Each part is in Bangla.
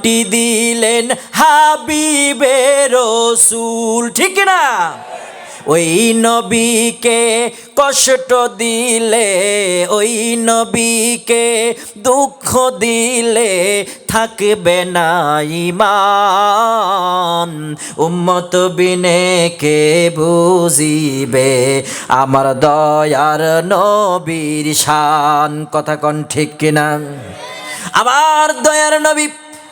নামটি দিলেন হাবিবে রসুল। ঠিক না? ওই নবীকে কষ্ট দিলে, ওই নবীকে দুঃখ দিলে থাকবে না ইমান উম্মত বিনে কে বুঝিবে? আমার দয়ার নবীর শান। কথা কন ঠিক কিনা? আমার দয়ার নবী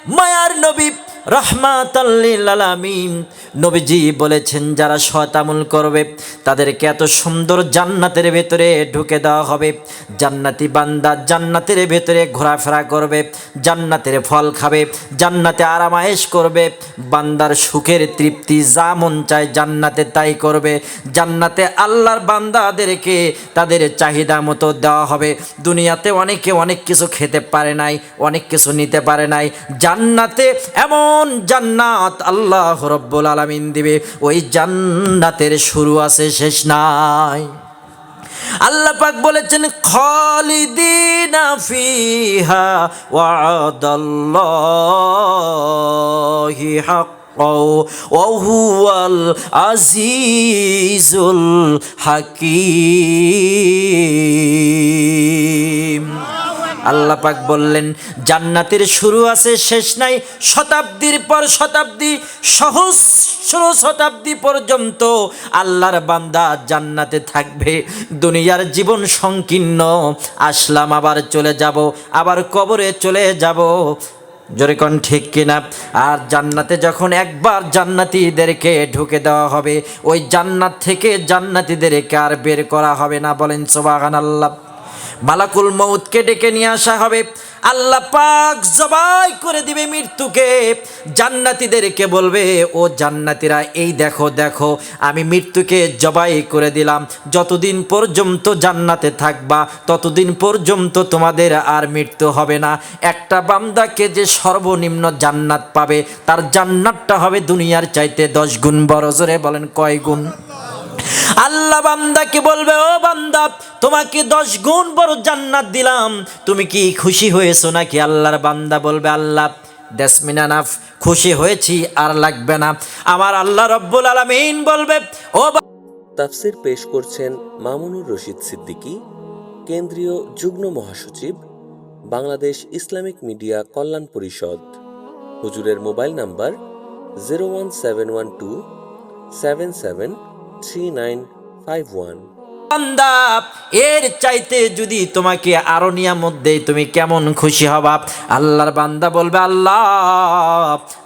মায়ার নবী রহমাতাল্লিলামিন নবীজি বলেছেন, যারা শয়তামুল করবে, তাদেরকে এত সুন্দর জান্নাতের ভেতরে ঢুকে দেওয়া হবে। জান্নাতি বান্দা জান্নাতের ভেতরে ঘোরাফেরা করবে, জান্নাতের ফল খাবে, জান্নাতে আরামায়েশ করবে। বান্দার সুখের তৃপ্তি যা মন চায় জান্নাতে তাই করবে। জান্নাতে আল্লাহর বান্দাদেরকে তাদের চাহিদা মতো দেওয়া হবে। দুনিয়াতে অনেকে অনেক কিছু খেতে পারে নাই, অনেক কিছু নিতে পারে নাই। জান্নাতে এমন জান্নাত আল্লাহ রব্বুল আলামিন দিবে, ওই জান্নাতের শুরু আছে, শেষ নাই। আল্লাহ পাক বলেছেন, খালিদিনা ফিহা ওয়াদাল্লাহি হাক্কা ওহুয়াল আজিজুল হাকিম। আল্লাহ পাক বললেন, জান্নাতের শুরু আছে, শেষ নাই, শতাব্দীর পর শতাব্দী সহস্র শতাব্দী পর্যন্ত আল্লাহর বান্দা জান্নাতে থাকবে, দুনিয়ার জীবন সংকীর্ণ, আসলাম আবার চলে যাব, আবার কবরে চলে যাব। কোন ঠিক কিনা? আর জান্নাতে যখন একবার জান্নাতীদেরকে ঢুকে দেওয়া হবে, ওই জান্নাত থেকে জান্নাতীদেরকে আর বের করা হবে না, বলেন সোবাহান আল্লাহ মালাকুল মৌতকে ডেকে নিয়ে আসা হবে। আল্লাহ পাক জবাই করে দিবে মৃত্যুকে। জান্নাতীদেরকে বলবে, ও জান্নাতীরা, এই দেখো দেখো, আমি মৃত্যুকে জবাই করে দিলাম। যতদিন পর্যন্ত জান্নাতে থাকবা, ততদিন পর্যন্ত তোমাদের আর মৃত্যু হবে না। একটা বান্দাকে যে সর্বনিম্ন জান্নাত পাবে, তার জান্নাতটা হবে দুনিয়ার চাইতে দশ গুণ বড়। জোরে বলেন, কয় গুণ? আল্লাহ বান্দাকে বলবে, ও বান্দা তোমাকে দশ গুণ বড় জান্নাত দিলাম। তুমি কি খুশি হয়েছো নাকি? আল্লাহর বান্দা বলবে, আল্লাহ দেসমিনানাফ খুশি হয়েছি, আর লাগবে না। আমার আল্লাহ রব্বুল আলামিন বলবে, ও তাফসির পেশ করছেন মামুনুর রশিদ সিদ্দিকী, কেন্দ্রীয় যুগ্ম মহাসচিব, বাংলাদেশ ইসলামিক মিডিয়া কল্যাণ পরিষদ। হুজুরের mobile number zero one seven one two seven seven three nine five one. বান্দা, এর চাইতে যদি তোমাকে আরও নিয়ামত দেয়, তুমি কেমন খুশি হবা? আল্লাহর বান্দা বলবে, আল্লাহ,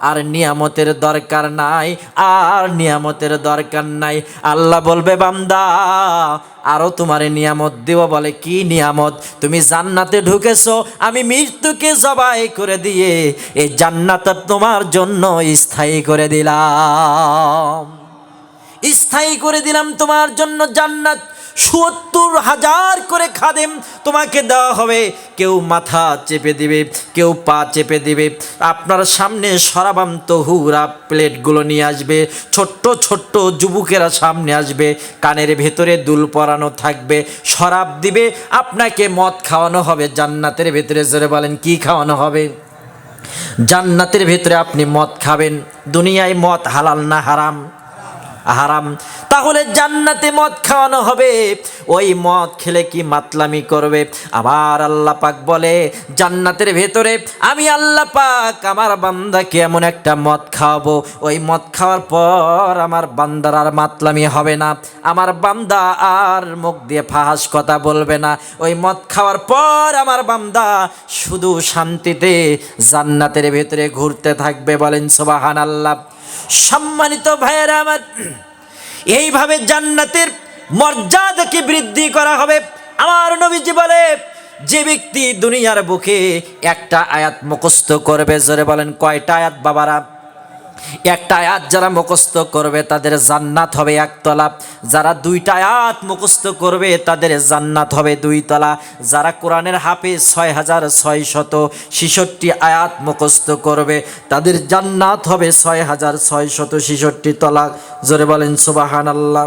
আর নিয়ামতের দরকার নাই, আর নিয়ামতের দরকার নাই। আল্লাহ বলবে, বান্দা, আরও তোমার নিয়ামত দেব। বলে, কি নিয়ামত? তুমি জান্নাতে ঢুকেছো, আমি মৃত্যুকে জবাই করে দিয়ে এই জান্নাত তোমার জন্য স্থায়ী করে দিলাম। স্থায়ী করে দিলাম তোমার জন্য জান্নাত সত্তর হাজার করে খাদেম তোমাকে দেওয়া হবে। কেউ মাথা চেপে দিবে, কেউ পা চেপে দিবে। আপনার সামনে সরাবাম তহুরা প্লেটগুলো নিয়ে আসবে, ছোট্ট ছোট্ট যুবকেরা সামনে আসবে, কানের ভেতরে দুল পরানো থাকবে, শরাব দিবে। আপনাকে মদ খাওয়ানো হবে, জান্নাতের ভেতরে জোরে বলেন, কি খাওয়ানো হবে? জান্নাতের ভেতরে আপনি মদ খাবেন, দুনিয়ায় মদ হালাল না হারাম। হারাম। তাহলে জান্নাতে মদ খাওয়ানো হবে। ওই মদ খেলে কি মাতলামি করবে? আবার আল্লাহ পাক বলে, জান্নাতের ভেতরে আমি আল্লাহ পাক আমার বান্দাকে এমন একটা মদ খাওয়াবো। ওই মদ খাওয়ার পর আমার বান্দার আর মাতলামি হবে না। আমার বান্দা আর মুখ দিয়ে ফাহাস কথা বলবে না। ওই মদ খাওয়ার পর আমার বান্দা শুধু শান্তিতে জান্নাতের ভেতরে ঘুরতে থাকবে বলেন সোবাহান আল্লাহ সম্মানিত ভাইয়েরা আমার, এইভাবে জান্নাতের মর্যাদাকে বৃদ্ধি করা হবে। আমার নবীজি বলে, যে ব্যক্তি দুনিয়ার বুকে একটা আয়াত মুখস্থ করবে, জোরে বলেন, কয়টা আয়াত বাবারা? একটা আয়াত যারা মুখস্থ করবে তাদের জান্নাত হবে একতলা যারা দুইটা আয়াত মুখস্থ করবে তাদের জান্নাত হবে দুই তলা। যারা কোরআনের হাফে ছয় হাজার ছয় শত ছেষট্টি আয়াত মুখস্থ করবে তাদের জান্নাত হবে ছয় হাজার ছয় শত ছেষট্টি তলা। জোরে বলেন সুবাহান আল্লাহ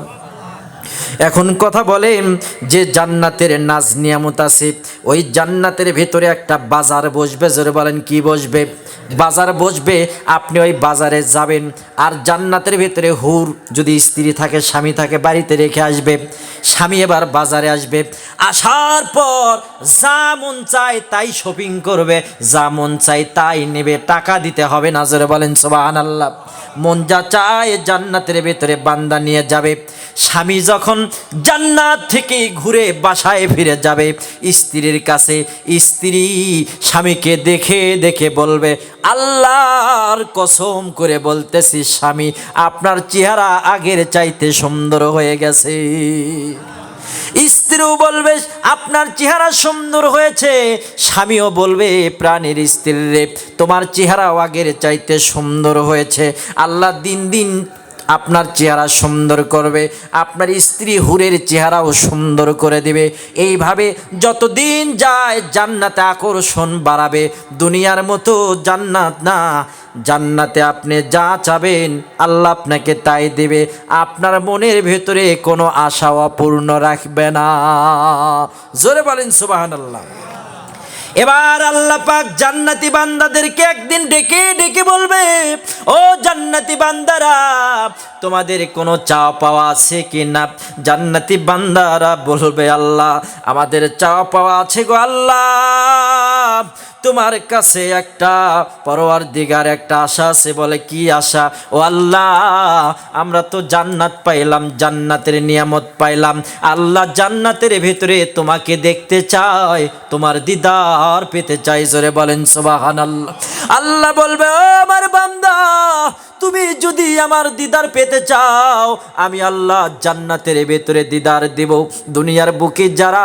এখন কথা বলেন যে জান্নাতের নাজ নিয়ামত আছে, ওই জান্নাতের ভেতরে একটা বাজার বসবে। জোরে বলেন, কি বসবে? বাজার বসবে, আপনি ওই বাজারে যাবেন। আর জান্নাতের ভেতরে হুর যদি স্ত্রী থাকে, স্বামী থাকে, বাড়িতে রেখে আসবে, স্বামী এবার বাজারে আসবে, আসার পর যা মন চায় তাই শপিং করবে, যা মন চায় তাই নেবে, টাকা দিতে হবে নাজরে বলেন সোবাহান আল্লাহ মন যা চায় জান্নাতের ভেতরে বান্দা নিয়ে যাবে, স্বামী যখন জান্নাত থেকে ঘুরে বাসায় ফিরে যাবে, স্ত্রীর কাছে স্ত্রী স্বামীকে দেখে দেখে বলবে আল্লাহর কসম করে বলতেছি, স্বামী, আপনার চেহারা আগের চাইতে সুন্দর হয়ে গেছে। স্ত্রীও বলবে, আপনার চেহারা সুন্দর হয়েছে। স্বামীও বলবে, প্রাণীর স্ত্রীর তোমার চেহারাও আগের চাইতে সুন্দর হয়েছে। আল্লাহ দিন দিন আপনার চেহারা সুন্দর করবে, আপনার স্ত্রী হুরের চেহারাও সুন্দর করে দিবে। এইভাবে যতদিন যায় জান্নাতে আকর্ষণ বাড়াবে, দুনিয়ার মতো জান্নাত না। জান্নাতে আপনি যা চাবেন, আল্লাহ আপনাকে তাই দেবে। আপনার মনের ভেতরে কোনো আশা অপূর্ণ রাখবে না। জোরে বলেন সুবাহান আল্লাহ এবার আল্লাহ পাক জান্নাতি বান্দাদেরকে একদিন ডেকে ডেকে বলবে, ও জান্নাতি বান্দারা, তোমাদের কোনো চাওয়া পাওয়া আছে কি না? জান্নাতি বান্দারা বলবে, আল্লাহ, আমাদের চাওয়া পাওয়া আছে গো আল্লাহ। তোমার কাছে একটা পরোয়ার দিগার একটা আশা আছে, বলে কি আশা? ও আল্লাহ, আমরা তো জান্নাত পাইলাম, জান্নাতের নিয়ামত পাইলাম। আল্লাহ জান্নাতের ভিতরে তোমাকে দেখতে চাই তোমার দিদার পেতে চাই জোরে বলেন সোবাহান আল্লাহ আল্লাহ বলবে আমার বান্দা তুমি যদি আমার দিদার পেতে চাও, আমি আল্লাহ জান্নাতের ভেতরে দিদার দেব। দুনিয়ার বুকে যারা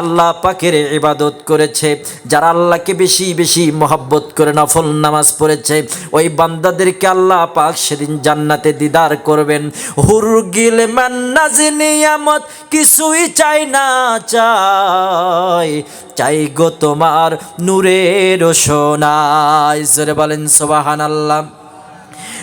আল্লাহ পাকের ইবাদত করেছে, যারা আল্লাহকে বেশি বেশি মহব্বত করে নফল নামাজ পড়েছে, ওই বান্দাদেরকে আল্লাহ পাক সেদিন জান্নাতে দিদার করবেন। হুরগিল মান্নাজ নিয়ামত কিছুই চাই না চাই চাই গো তোমার নূরের সোনায়। জোরে বলেন সোবাহান আল্লাহ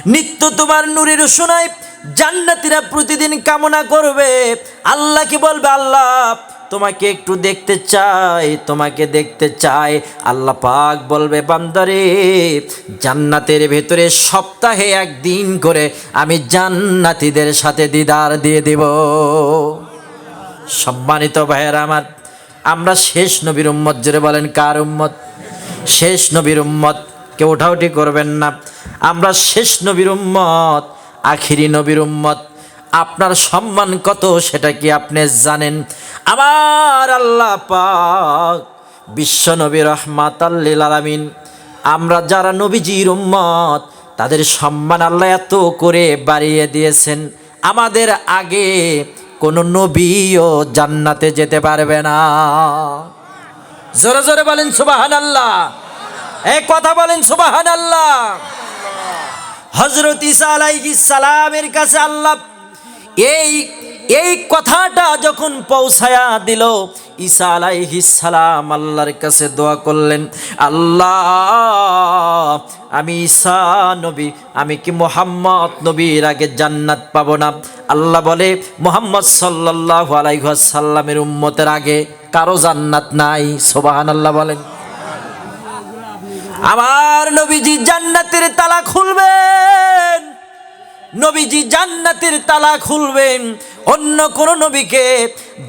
নিত্য তোমার নূরের শোনায় জান্নাতিরা প্রতিদিন কামনা করবে। আল্লাহকে বলবে? আল্লাহ, তোমাকে একটু দেখতে চাই, তোমাকে দেখতে চাই। আল্লাহ পাক বলবে, বান্দারে, জান্নাতের ভেতরে সপ্তাহে একদিন করে আমি জান্নাতীদের সাথে দিদার দিয়ে দেব। সম্মানিত ভাইয়েরা আমার, আমরা শেষ নবীর উম্মত, জোরে বলেন কার উম্মত? শেষ নবীর উম্মত কেউ ওঠাউটি করবেন না। আমরা শেষ নবীর উম্মত, আখিরি নবীর উম্মত। আপনার সম্মান কত সেটা কি আপনি জানেন? আমার আল্লাহ পাক বিশ্ব নবী রহমাত আলামিন। আমরা যারা নবীজির উম্মত, তাদের সম্মান আল্লাহ এত করে বাড়িয়ে দিয়েছেন। আমাদের আগে কোনো নবীও জান্নাতে যেতে পারবে না। জোরে জোরে বলেন সুবাহান আল্লাহ এই কথা বলেন সুবাহান আল্লাহ হজরত ইসা সালামের কাছে আল্লাহ এই এই কথাটা যখন পৌঁছায়া দিল, ঈসা সালাম আল্লাহর কাছে দোয়া করলেন, আল্লাহ, আমি ঈসা নবী, আমি কি মোহাম্মদ নবীর আগে জান্নাত পাবো না? আল্লাহ বলে, মোহাম্মদ সাল্লাল্লাহু আলাইহি সাল্লামের উম্মতের আগে কারও জান্নাত নাই সোবাহান আল্লাহ বলেন। আমার নবীজি জান্নাতের তালা খুলবেন। নবীজি জান্নাতের তালা খুলবেন। অন্য কোন নবীকে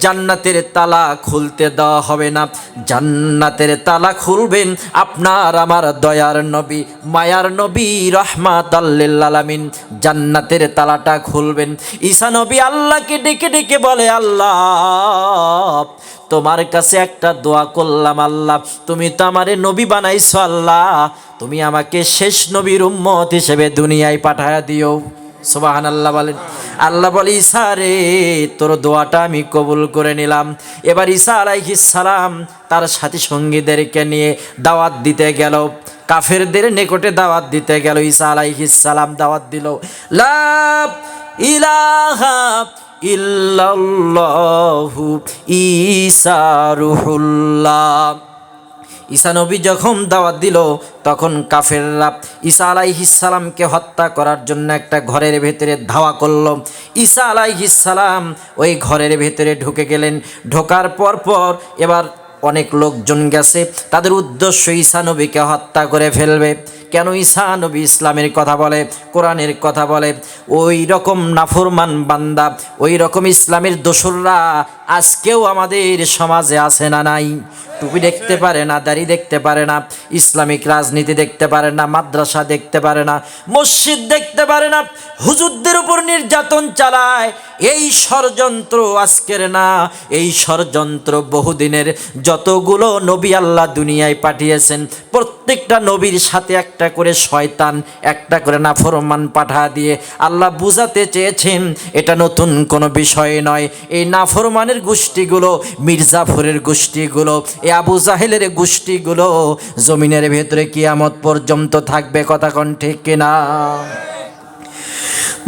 জান্নাতের তালা খুলতে দেওয়া হবে না। জান্নাতের তালা খুলবেন আপনার আমার দয়ার নবী, মায়ার নবী রহমাত আল্লামিন জান্নাতের তালাটা খুলবেন। ঈসা নবী আল্লাহকে ডেকে ডেকে বলে, আল্লাহ তোমার কাছে একটা দোয়া করলাম আল্লাহ। তুমি তো আমারে নবী বানাইছো আল্লাহ। তুমি আমাকে শেষ নবীর উম্মত হিসেবে দুনিয়ায় পাঠায়া দিও। সোবাহান আল্লাহ বলেন। আল্লাহ বলে, ঈসা রে, তোর দোয়াটা আমি কবুল করে নিলাম। এবার ঈসা আলাইহিস সালাম তার সাথী সঙ্গীদেরকে নিয়ে দাওয়াত দিতে গেল। কাফেরদের নিকটে দাওয়াত দিতে গেল। ঈসা আলাইহিস সালাম দাওয়াত দিল। লা ইলাহা ইল্লাল্লাহু ঈসা রুহুল্লাহ। ঈসা নবী যখন দাওয়াত দিল, তখন কাফেররা ঈসা আলাইহিসালামকে হত্যা করার জন্য একটা ঘরের ভেতরে ধাওয়া করল। ঈসা আলাইহিসালাম ওই ঘরের ভেতরে ঢুকে গেলেন। ঢোকার পর পর এবার অনেক লোকজন গেছে। তাদের উদ্দেশ্য ঈসা নবীকে হত্যা করে ফেলবে। কেন ঈসা নবী ইসলামের কথা বলে, কোরআনের কথা বলে? ওই রকম নাফরমান বান্দা, ওই রকম ইসলামের দোসররা আজকেও আমাদের সমাজে আছে না নাই? টুপি দেখতে পারে না, দাড়ি দেখতে পারে না, ইসলামিক রাজনীতি দেখতে পারে না, মাদ্রাসা দেখতে পারে না, মসজিদ দেখতে পারে না, হুজুরদের উপর নির্যাতন চালায়। এই ষড়যন্ত্র আজকের না, এই ষড়যন্ত্র বহুদিনের। যতগুলো নবী আল্লাহ দুনিয়ায় পাঠিয়েছেন, প্রত্যেকটা নবীর সাথে একটা করে শয়তান, একটা করে নাফরমান পাঠা দিয়ে আল্লাহ বুঝাতে চেয়েছেন, এটা নতুন কোনো বিষয় নয়। এই নাফরমানের গোষ্ঠীগুলো, মির্জাফরের গোষ্ঠীগুলো এই আবু জাহেলের গোষ্ঠীগুলো জমিনের ভেতরে কিয়ামত পর্যন্ত থাকবে, কথা কোন ঠিক কিনা?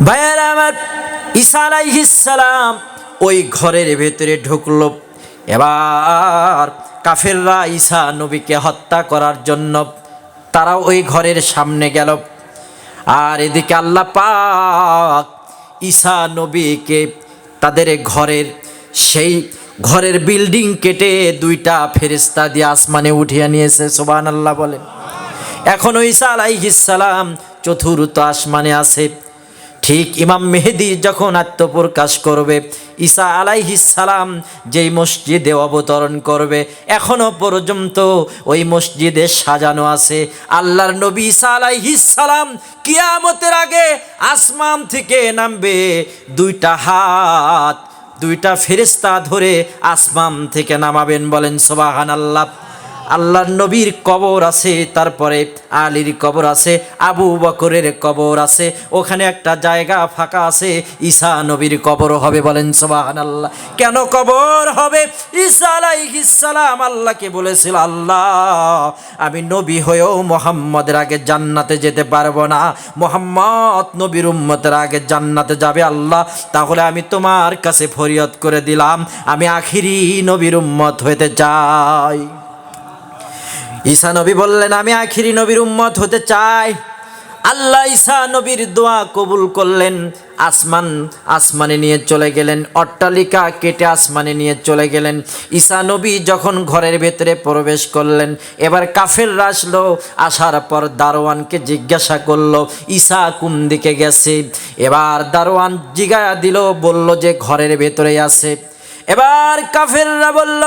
ভাইয়ারা আমার ঈসা আলাইহিসসালাম ওই ঘরের ভেতরে ঢুকলো। এবার কাফেররা ঈসা নবীকে হত্যা করার জন্য তারা ওই ঘরের সামনে গেল। আর এদিকে আল্লাহ পাক ঈসা নবীকে তাদের ঘরের সেই ঘরের বিল্ডিং কেটে দুইটা ফেরেস্তা দিয়ে আসমানে উঠিয়ে নিয়েছে সোবান আল্লাহ বলেন। এখনও ঈসা আলাইহিসসালাম চতুর্থ আসমানে আছে। ঠিক ইমাম মেহেদি যখন আত্মপ্রকাশ করবে, ঈসা আলাইহিসসালাম যেই মসজিদে অবতরণ করবে, এখনও পর্যন্ত ওই মসজিদে সাজানো আছে। আল্লাহর নবী ঈসা আলাইহিসসালাম কিয়ামতের আগে আসমান থেকে নামবে, দুইটা হাত, দুইটা ফেরেস্তা ধরে আসমান থেকে নামাবেন বলেন সোবাহান আল্লাহ আল্লাহর নবীর কবর আছে, তারপরে আলীর কবর আছে, আবু বকরের কবর আছে, ওখানে একটা জায়গা ফাঁকা আছে, ঈসা নবীর কবর হবে বলেন সোবাহান আল্লাহ কেন কবর হবে? ঈসা আলাইহিস সালাম আল্লাহকে বলেছিল, আল্লাহ, আমি নবী হয়েও মোহাম্মদের আগে জান্নাতে যেতে পারব না। মোহাম্মদ নবীর উম্মতের আগে জান্নাতে যাবে আল্লাহ। তাহলে আমি তোমার কাছে ফরিয়াদ করে দিলাম, আমি আখিরি নবীর উম্মত হতে চাই। ঈসা নবী বললেন, আমি আখিরি নবীর উম্মত হতে চাই। আল্লাহ ঈসা নবীর দোয়া কবুল করলেন। আসমান আসমানে নিয়ে চলে গেলেন, অট্টালিকা কেটে আসমানে নিয়ে চলে গেলেন। ঈসা নবী যখন ঘরের ভেতরে প্রবেশ করলেন, এবার কাফের আসলো, আসার পর দারোয়ানকে জিজ্ঞাসা করল, ঈসা কোন দিকে গেছে? এবার দারোয়ান জিগায়া দিল, বলল যে ঘরের ভেতরে আছে। এবার কাফেররা বলল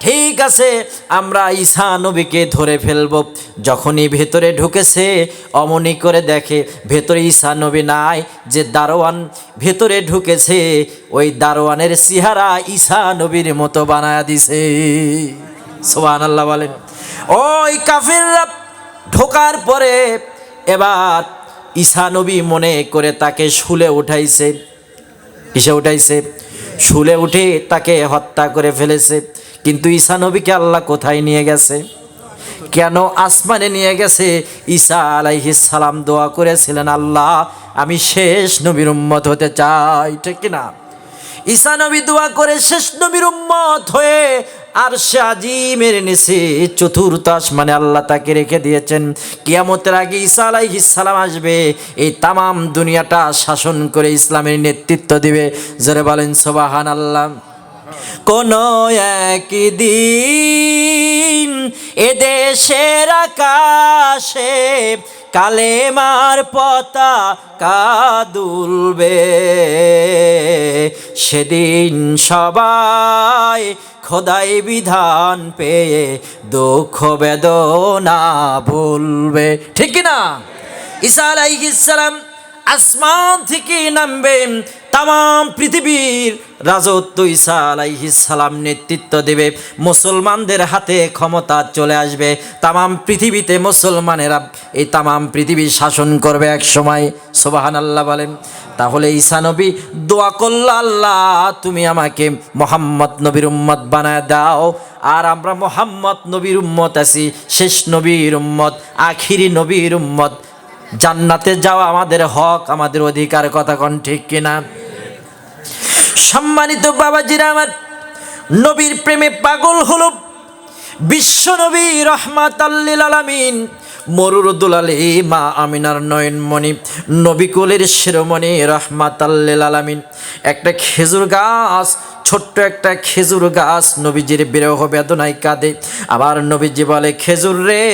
ঠিক আছে, আমরা ঈসা নবীকে ধরে ফেলব। যখনই ভেতরে ঢুকেছে, অমনি করে দেখে ভেতরে ঈসা নবী নাই, যে দারোয়ান ভেতরে ঢুকেছে, ওই দারোয়ানের সিহারা ঈসা নবীর মতো বানায়া দিছে। সোহান আল্লাহ বলেন। ওই কাফিররা ঢোকার পরে এবার ঈসা নবী মনে করে তাকে শুলে উঠাইছে। কিসে উঠাইছে? শুলে উঠে তাকে হত্যা করে ফেলেছে। কিন্তু ঈসা নবীকে আল্লাহ কোথায় নিয়ে গেছে? কেন আসমানে নিয়ে গেছে? ঈসা আলাইহিস সালাম দোয়া করেছিলেন, আল্লাহ, আমি শেষ নবীর উম্মত হতে চাই। ঠিক না ঈসা নবী দোয়া করে শেষ নবীর উম্মত হয়ে আর সে আজিমের নিচে চতুর্থ আসমানে আল্লাহ তাকে রেখে দিয়েছেন। কিয়ামতের আগে ঈসা আলাইহিস সালাম আসবে, এই তামাম দুনিয়াটা শাসন করে ইসলামের নেতৃত্ব দিবে। জোরে বলেন সোবাহান আল্লাহ কোন একদিন এদেশের আকাশে কালেমার পতাকা দুলবে। সেদিন সবাই খোদাই বিধান পেয়ে দুঃখ বেদনা ভুলবে। ঠিক না ঈসা আলাইহিস সালাম আসমান থেকে নামবেন তাম পৃথিবীর রাজত্ব ঈসা আলাইহিস সালাম নেতৃত্ব দেবে। মুসলমানদের হাতে ক্ষমতা চলে আসবে। তাম পৃথিবীতে মুসলমানেরা এই তাম পৃথিবী শাসন করবে এক সময়। সোবাহান আল্লাহ বলেন, তাহলে ঈসা নবী দোয়া করল, আল্লাহ, তুমি আমাকে মোহাম্মদ নবীর উম্মত বানায় দাও। আর আমরা মোহাম্মদ নবীর উম্মত আছি, শেষ নবীর উম্মত, আখিরি নবীর উম্মত। জান্নাতে যাওয়া আমাদের হক, আমাদের অধিকার, কথা কোন ঠিক কিনা? সম্মানিত বাবাজিরা আমার, নবীর প্রেমে পাগল হলো বিশ্ব নবী রহমাত আলামিন মরুরুদ্দুল আলী, মা আমিনার নয়নমণি নবিকুলের শিরোমণি রহমাত আলামিন। একটা খেজুর গাছ ছোট্ট একটা খেজুর গাছ নবীজির বিরহ বেদনায় কাঁদে। আবার নবীজি বলে, খেজুর রে,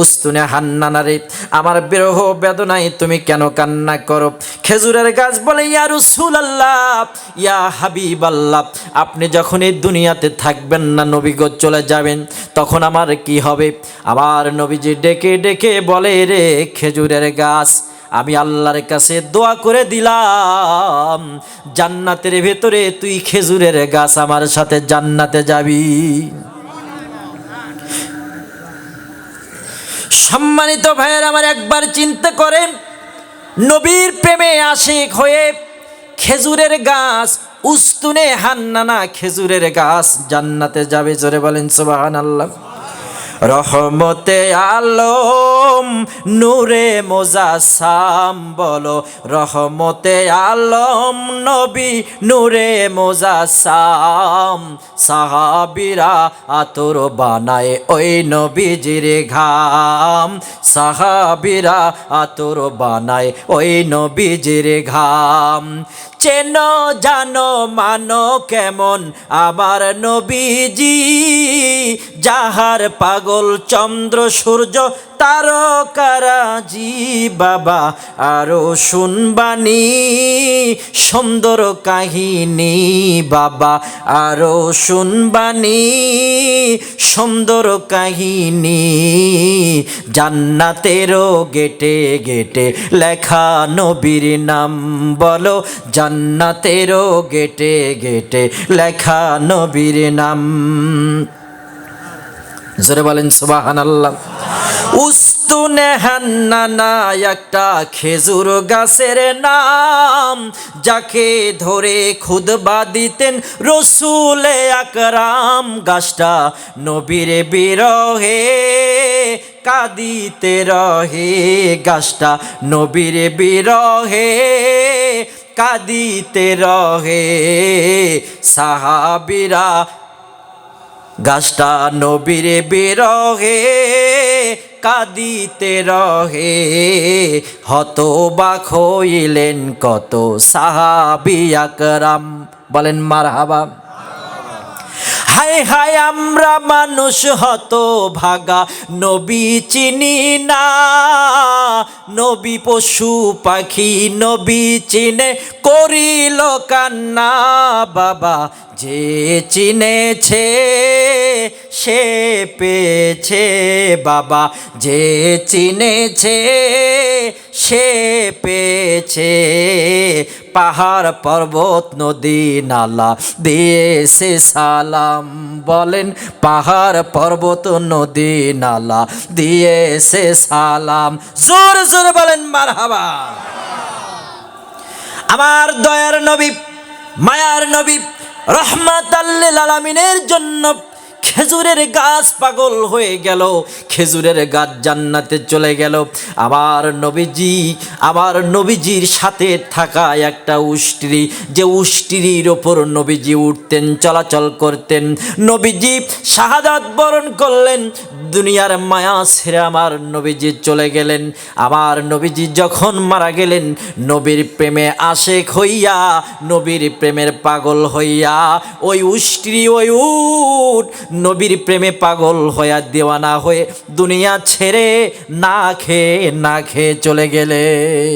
উস্তুনে হান্নানা রে, আমার বিরহ বেদনায় তুমি কেন কান্না করো? খেজুরের গাছ বলে, ইয়া রসুল আল্লাহ ইয়া হাবিব আল্লাহ আপনি যখন এই দুনিয়াতে থাকবেন না নবীগ চলে যাবেন, তখন আমার কি হবে? আবার নবীজি ডেকে ডেকে বলে, রে খেজুরের গাছ আমি আল্লাহর কাছে দোয়া করে দিলাম, জান্নাতের ভেতরে তুই খেজুরের গাছ আমার সাথে জান্নাতে যাবি। সম্মানিত ভাইয়ের, আমার একবার চিন্তা করেন, নবীর প্রেমে আশিক হয়ে খেজুরের গাছ, উস্তুনে হান্নানা খেজুরের গাছ জান্নাতে যাবে, জোরে বলেন সুবাহান আল্লাহ রহমতে আলম, নূরে মোজাসাম বলো। রহমতে আলম, নবী নূরে মোজাসাম। সাহাবিরা আতর বানায় ওই নবীজির ঘাম। সাহাবিরা আতর বানায় ওই নবীজির ঘাম। চেন, জানো, মানো কেমন আমার নবীজি? যাহার পাগল, চন্দ্র, সূর্য তারকারাজি বাবা, আরও শুনবানি সুন্দর কাহিনী, বাবা, আরও শুনবানি সুন্দর কাহিনী জান্নাতেরও গেটে গেটে লেখা নবীর নাম বলো জান্নাতেরও গেটে গেটে লেখা নবীর নাম। জোরে বলেন সুবাহান আল্লাহ উস্তুনে হান্নানা একটা খেজুর গাছের নাম, যাকে ধরে খুদবা দিতেন রসুলে আকরাম। গাছটা নবীর বিরহে, কাদিতে রহে। গাছটা নবীর বিরহে, কাদিতে রহে। সাহাবিরা গাছটা নবীর বিরহে, কাদিতে রহে। হতবাক হইলেন কত সাহাবি আকরাম। বলেন মার হাবা হায় হায়, আমরা মানুষ হত ভাগা নবী চিনি না। নবী পশু পাখি, নবী চিনে করিল কান্না। বাবা যে চিনেছে সে পেয়েছে বাবা, যে চিনেছে সে পেয়েছে। পাহাড়, পর্বত, নদী, নালা দিয়েছে সালাম। বলেন, পাহাড়, পর্বত, নদী, নালা দিয়েছে সালাম। জোর জোর বলেন, মারহাবা। আমার দয়ার নবী, মায়ার নবী রহমাত আলামিনের জন্য খেজুরের গাছ পাগল হয়ে গেল, খেজুরের গাছ জান্নাতে চলে গেল। আমার নবীজি আমার নবীজির সাথে থাকা একটা উষ্ট্রি, যে উষ্ট্রির ওপর নবীজি উঠতেন, চলাচল করতেন। নবীজি শাহাদাত বরণ করলেন, দুনিয়ার মায়া ছেড়ে আমার নবীজি চলে গেলেন। আমার নবীজি যখন মারা গেলেন, নবীর প্রেমে আশেক হইয়া, নবীর প্রেমের পাগল হইয়া, ওই উষ্ট্রি, ওই উট নবীর প্রেমে পাগল হইয়া দেওয়ানা হয়ে দুনিয়া ছেড়ে না খেয়ে না খেয়ে চলে গেলে।